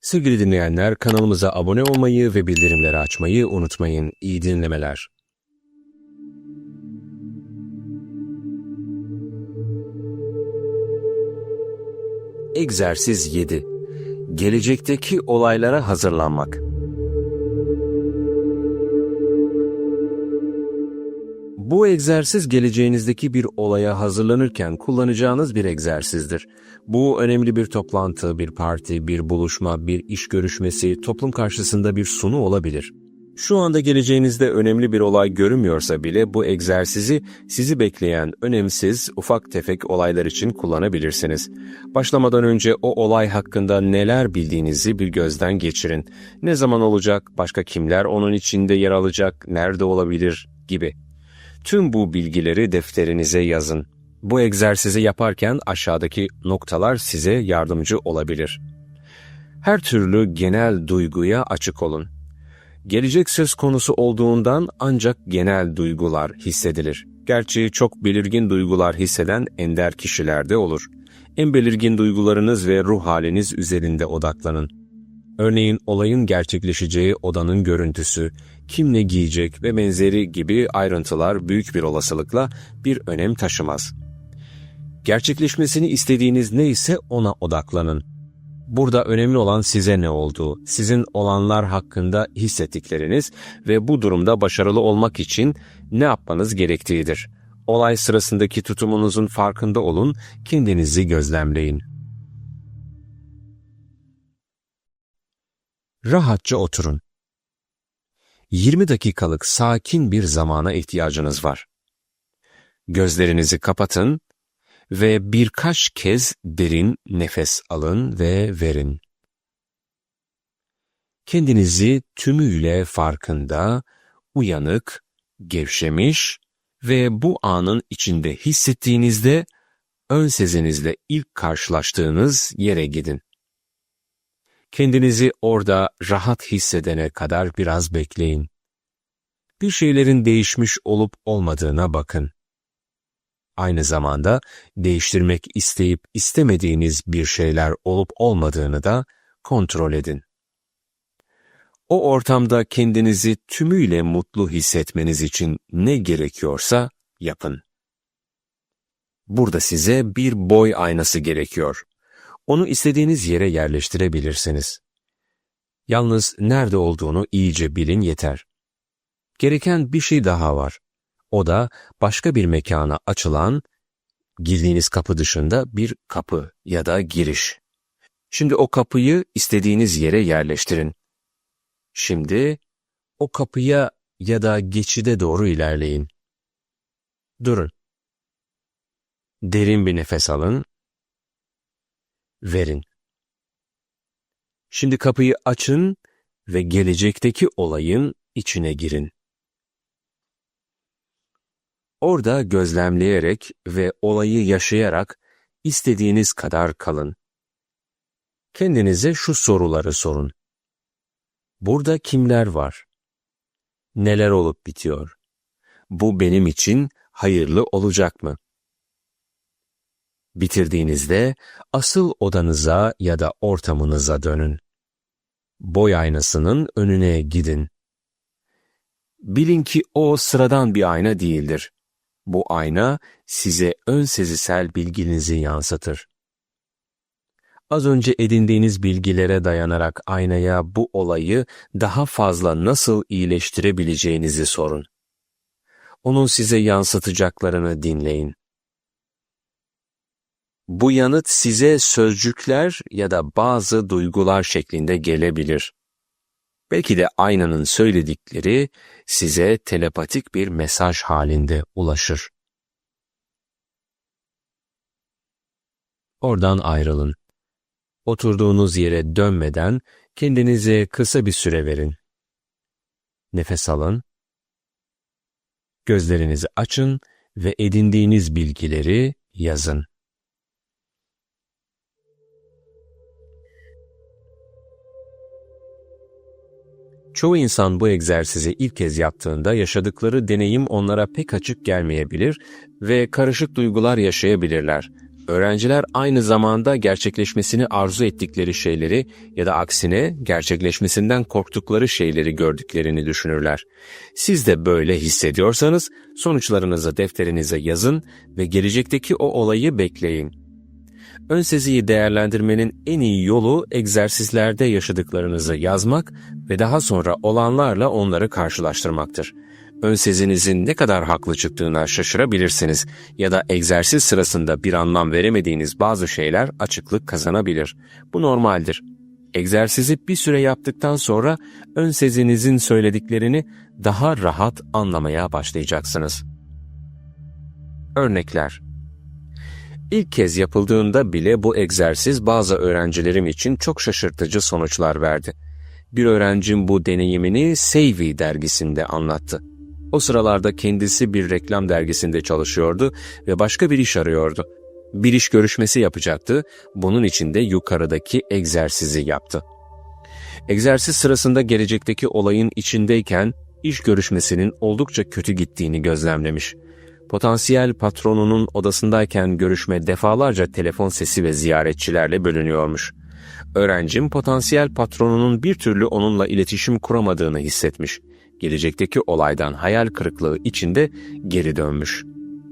Sevgili dinleyenler, kanalımıza abone olmayı ve bildirimleri açmayı unutmayın. İyi dinlemeler. Egzersiz 7. Gelecekteki olaylara hazırlanmak. Bu egzersiz geleceğinizdeki bir olaya hazırlanırken kullanacağınız bir egzersizdir. Bu önemli bir toplantı, bir parti, bir buluşma, bir iş görüşmesi, toplum karşısında bir sunu olabilir. Şu anda geleceğinizde önemli bir olay görünmüyorsa bile bu egzersizi sizi bekleyen önemsiz, ufak tefek olaylar için kullanabilirsiniz. Başlamadan önce o olay hakkında neler bildiğinizi bir gözden geçirin. Ne zaman olacak, başka kimler onun içinde yer alacak, nerede olabilir gibi. Tüm bu bilgileri defterinize yazın. Bu egzersizi yaparken aşağıdaki noktalar size yardımcı olabilir. Her türlü genel duyguya açık olun. Gelecek söz konusu olduğundan ancak genel duygular hissedilir. Gerçi çok belirgin duygular hisseden ender kişilerde olur. En belirgin duygularınız ve ruh haliniz üzerinde odaklanın. Örneğin olayın gerçekleşeceği odanın görüntüsü, kim ne giyecek ve benzeri gibi ayrıntılar büyük bir olasılıkla bir önem taşımaz. Gerçekleşmesini istediğiniz ne ise ona odaklanın. Burada önemli olan size ne olduğu, sizin olanlar hakkında hissettikleriniz ve bu durumda başarılı olmak için ne yapmanız gerektiğidir. Olay sırasındaki tutumunuzun farkında olun, kendinizi gözlemleyin. Rahatça oturun. 20 dakikalık sakin bir zamana ihtiyacınız var. Gözlerinizi kapatın ve birkaç kez derin nefes alın ve verin. Kendinizi tümüyle farkında, uyanık, gevşemiş ve bu anın içinde hissettiğinizde ön sezinizle ilk karşılaştığınız yere gidin. Kendinizi orada rahat hissedene kadar biraz bekleyin. Bir şeylerin değişmiş olup olmadığına bakın. Aynı zamanda değiştirmek isteyip istemediğiniz bir şeyler olup olmadığını da kontrol edin. O ortamda kendinizi tümüyle mutlu hissetmeniz için ne gerekiyorsa yapın. Burada size bir boy aynası gerekiyor. Onu istediğiniz yere yerleştirebilirsiniz. Yalnız nerede olduğunu iyice bilin yeter. Gereken bir şey daha var. O da başka bir mekana açılan, girdiğiniz kapı dışında bir kapı ya da giriş. Şimdi o kapıyı istediğiniz yere yerleştirin. Şimdi o kapıya ya da geçide doğru ilerleyin. Durun. Derin bir nefes alın verin. Şimdi kapıyı açın ve gelecekteki olayın içine girin. Orada gözlemleyerek ve olayı yaşayarak istediğiniz kadar kalın. Kendinize şu soruları sorun. Burada kimler var? Neler olup bitiyor? Bu benim için hayırlı olacak mı? Bitirdiğinizde asıl odanıza ya da ortamınıza dönün. Boy aynasının önüne gidin. Bilin ki o sıradan bir ayna değildir. Bu ayna size ön sezisel bilginizi yansıtır. Az önce edindiğiniz bilgilere dayanarak aynaya bu olayı daha fazla nasıl iyileştirebileceğinizi sorun. Onun size yansıtacaklarını dinleyin. Bu yanıt size sözcükler ya da bazı duygular şeklinde gelebilir. Belki de aynanın söyledikleri size telepatik bir mesaj halinde ulaşır. Oradan ayrılın. Oturduğunuz yere dönmeden kendinize kısa bir süre verin. Nefes alın. Gözlerinizi açın ve edindiğiniz bilgileri yazın. Çoğu insan bu egzersizi ilk kez yaptığında yaşadıkları deneyim onlara pek açık gelmeyebilir ve karışık duygular yaşayabilirler. Öğrenciler aynı zamanda gerçekleşmesini arzu ettikleri şeyleri ya da aksine gerçekleşmesinden korktukları şeyleri gördüklerini düşünürler. Siz de böyle hissediyorsanız sonuçlarınızı defterinize yazın ve gelecekteki o olayı bekleyin. Ön seziyi değerlendirmenin en iyi yolu egzersizlerde yaşadıklarınızı yazmak ve daha sonra olanlarla onları karşılaştırmaktır. Ön sezinizin ne kadar haklı çıktığına şaşırabilirsiniz ya da egzersiz sırasında bir anlam veremediğiniz bazı şeyler açıklık kazanabilir. Bu normaldir. Egzersizi bir süre yaptıktan sonra ön sezinizin söylediklerini daha rahat anlamaya başlayacaksınız. Örnekler İlk kez yapıldığında bile bu egzersiz bazı öğrencilerim için çok şaşırtıcı sonuçlar verdi. Bir öğrencim bu deneyimini Savvy dergisinde anlattı. O sıralarda kendisi bir reklam dergisinde çalışıyordu ve başka bir iş arıyordu. Bir iş görüşmesi yapacaktı, bunun için de yukarıdaki egzersizi yaptı. Egzersiz sırasında gelecekteki olayın içindeyken iş görüşmesinin oldukça kötü gittiğini gözlemlemiş. Potansiyel patronunun odasındayken görüşme defalarca telefon sesi ve ziyaretçilerle bölünüyormuş. Öğrencim potansiyel patronunun bir türlü onunla iletişim kuramadığını hissetmiş. Gelecekteki olaydan hayal kırıklığı içinde geri dönmüş.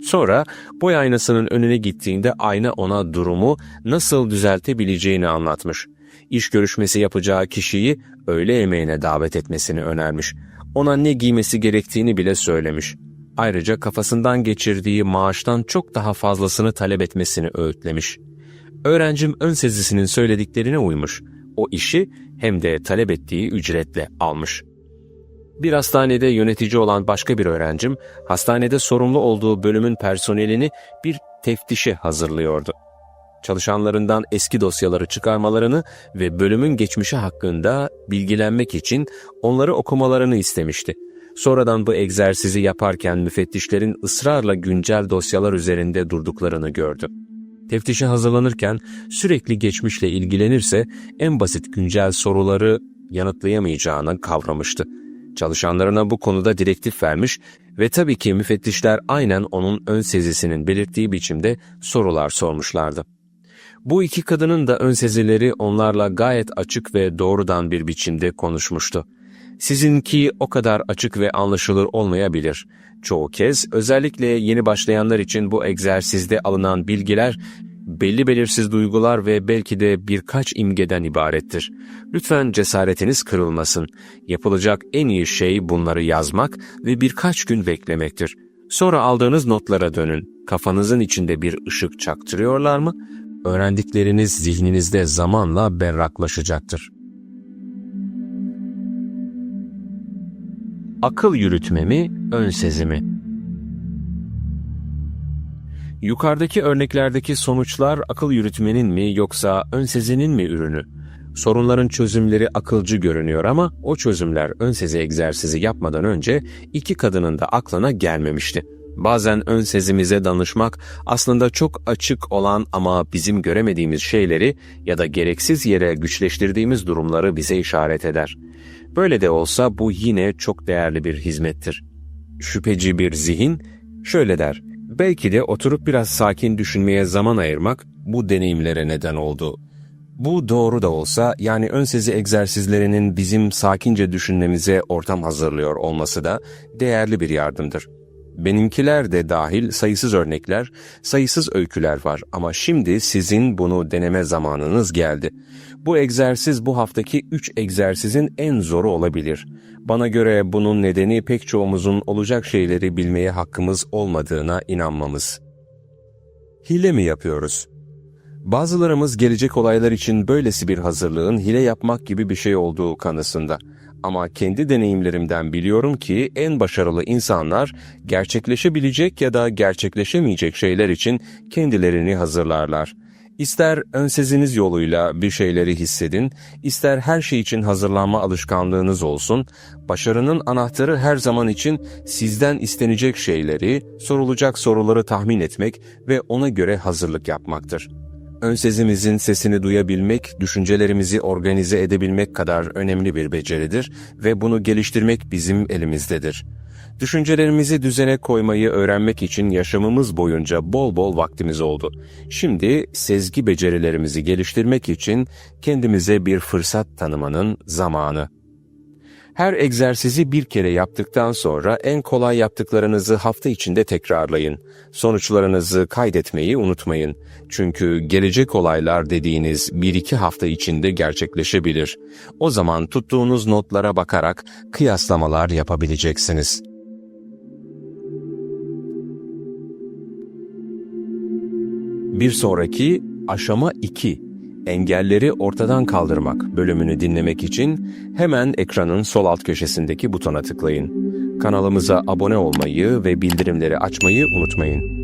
Sonra boy aynasının önüne gittiğinde ayna ona durumu nasıl düzeltebileceğini anlatmış. İş görüşmesi yapacağı kişiyi öğle yemeğine davet etmesini önermiş. Ona ne giymesi gerektiğini bile söylemiş. Ayrıca kafasından geçirdiği maaştan çok daha fazlasını talep etmesini öğütlemiş. Öğrencim ön sezisinin söylediklerine uymuş. O işi hem de talep ettiği ücretle almış. Bir hastanede yönetici olan başka bir öğrencim, hastanede sorumlu olduğu bölümün personelini bir teftişe hazırlıyordu. Çalışanlarından eski dosyaları çıkarmalarını ve bölümün geçmişi hakkında bilgilenmek için onları okumalarını istemişti. Sonradan bu egzersizi yaparken müfettişlerin ısrarla güncel dosyalar üzerinde durduklarını gördü. Teftişe hazırlanırken sürekli geçmişle ilgilenirse en basit güncel soruları yanıtlayamayacağını kavramıştı. Çalışanlarına bu konuda direktif vermiş ve tabii ki müfettişler aynen onun ön sezisinin belirttiği biçimde sorular sormuşlardı. Bu iki kadının da ön sezileri onlarla gayet açık ve doğrudan bir biçimde konuşmuştu. Sizinki o kadar açık ve anlaşılır olmayabilir. Çoğu kez özellikle yeni başlayanlar için bu egzersizde alınan bilgiler belli belirsiz duygular ve belki de birkaç imgeden ibarettir. Lütfen cesaretiniz kırılmasın. Yapılacak en iyi şey bunları yazmak ve birkaç gün beklemektir. Sonra aldığınız notlara dönün. Kafanızın içinde bir ışık çaktırıyorlar mı? Öğrendikleriniz zihninizde zamanla berraklaşacaktır. Akıl yürütme mi, ön sezi mi? Yukarıdaki örneklerdeki sonuçlar akıl yürütmenin mi yoksa ön sezinin mi ürünü? Sorunların çözümleri akılcı görünüyor ama o çözümler ön sezi egzersizi yapmadan önce iki kadının da aklına gelmemişti. Bazen ön sezimize danışmak aslında çok açık olan ama bizim göremediğimiz şeyleri ya da gereksiz yere güçleştirdiğimiz durumları bize işaret eder. Böyle de olsa bu yine çok değerli bir hizmettir. Şüpheci bir zihin şöyle der, belki de oturup biraz sakin düşünmeye zaman ayırmak bu deneyimlere neden oldu. Bu doğru da olsa yani ön sezi egzersizlerinin bizim sakince düşünmemize ortam hazırlıyor olması da değerli bir yardımdır. Benimkiler de dahil sayısız örnekler, sayısız öyküler var ama şimdi sizin bunu deneme zamanınız geldi. Bu egzersiz bu haftaki üç egzersizin en zoru olabilir. Bana göre bunun nedeni pek çoğumuzun olacak şeyleri bilmeye hakkımız olmadığına inanmamız. Hile mi yapıyoruz? Bazılarımız gelecek olaylar için böylesi bir hazırlığın hile yapmak gibi bir şey olduğu kanısında. Ama kendi deneyimlerimden biliyorum ki en başarılı insanlar gerçekleşebilecek ya da gerçekleşemeyecek şeyler için kendilerini hazırlarlar. İster önseziniz yoluyla bir şeyleri hissedin, ister her şey için hazırlanma alışkanlığınız olsun, başarının anahtarı her zaman için sizden istenecek şeyleri, sorulacak soruları tahmin etmek ve ona göre hazırlık yapmaktır. Önsezimizin sesini duyabilmek, düşüncelerimizi organize edebilmek kadar önemli bir beceridir ve bunu geliştirmek bizim elimizdedir. Düşüncelerimizi düzene koymayı öğrenmek için yaşamımız boyunca bol bol vaktimiz oldu. Şimdi sezgi becerilerimizi geliştirmek için kendimize bir fırsat tanımanın zamanı. Her egzersizi bir kere yaptıktan sonra en kolay yaptıklarınızı hafta içinde tekrarlayın. Sonuçlarınızı kaydetmeyi unutmayın. Çünkü gelecek olaylar dediğiniz 1-2 hafta içinde gerçekleşebilir. O zaman tuttuğunuz notlara bakarak kıyaslamalar yapabileceksiniz. Bir sonraki aşama 2. Engelleri ortadan kaldırmak bölümünü dinlemek için hemen ekranın sol alt köşesindeki butona tıklayın. Kanalımıza abone olmayı ve bildirimleri açmayı unutmayın.